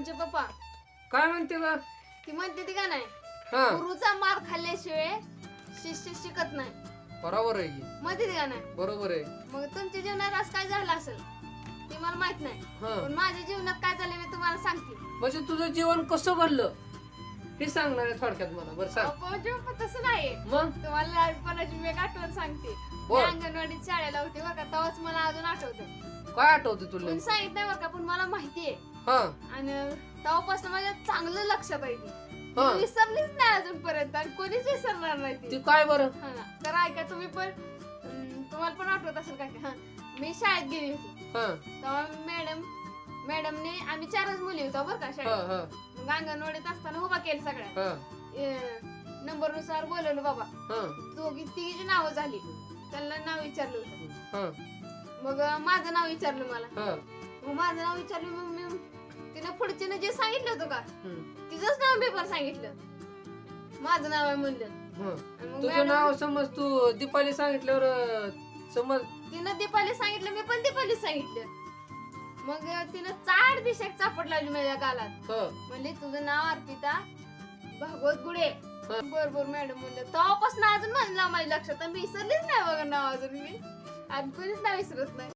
म्हणजे पप्पा काय म्हणते ग ती म्हणते ती का नाही? हा. गुरुचा मार खाल्ल्याशिवाय शिष्य शिकत नाही. बरोबर आहे की. म्हणते ती का नाही? बरोबर आहे. मग तुमच्या जीवनात आज काय झालं असेल? ते मला माहीत नाही. हा. पण माझ्या जीवनात काय झालं मी तुम्हाला सांगते. म्हणजे तुझं जीवन कसं घडलं? हे सांगणार आहे थोडक्यात मला. बरं सांग. अहो, तसं नाही मग? तुम्हाला लहानपणाची मी एक आठवण सांगते. मी बोल. अंगणवाडीत शाळेला होते बरं का तेव्हाच मला अजून आठवतं काय आठवतं तुला? कोणी सांगित नाही बरं का पण मला माहिती आहे हा. आणि तेव्हापासून माझ्या चांगलं लक्षात आहे ती हा विसरलीच नाही अजूनपर्यंत आणि कोणीच विसरणार नाही ती. ती काय बरं? हा ना. तर ऐका तुम्ही पण अं, तुम्हाला पण आठवत असेल काय हा मी शाळेत गेली होती. हा. तेव्हा मॅडम मॅडमने आम्ही चारच मुली होतो बरं का हा शाळेत. हा मग अंगणवाडीत असताना उभा केलं सगळ्या हा. नंबरनुसार बोलवलं बाबा हा. दोघी तिघीची नावं झाली त्यांना नाव विचारलं होतं. हा. मग अं, माझं नाव विचारलं मला. हा. मग माझं नाव विचारलं मग पुढच्यानं जे सांगितलं होतं का? हम्म, तिचंच नाव पेपर सांगितलं. माझं नाव आहे म्हणलं हा. आणि मग तुझं नाव समज तू दीपाली सांगितल्यावर अं, समज तिनं दीपाली सांगितलं मी पण दीपाली सांगितलं. मग तिनं चार दिशेक चापट लावली माझ्या गालात. हा. म्हणले तुझं नाव अर्पिता भागवत गुडे हा. बर बर मॅडम म्हणलं तेव्हापासून अजून माझं नाव माझ्या लक्षात. मी विसरलीच नाही बघा नाव अजून मी. आणि कोणीच नाव विसरत नाही.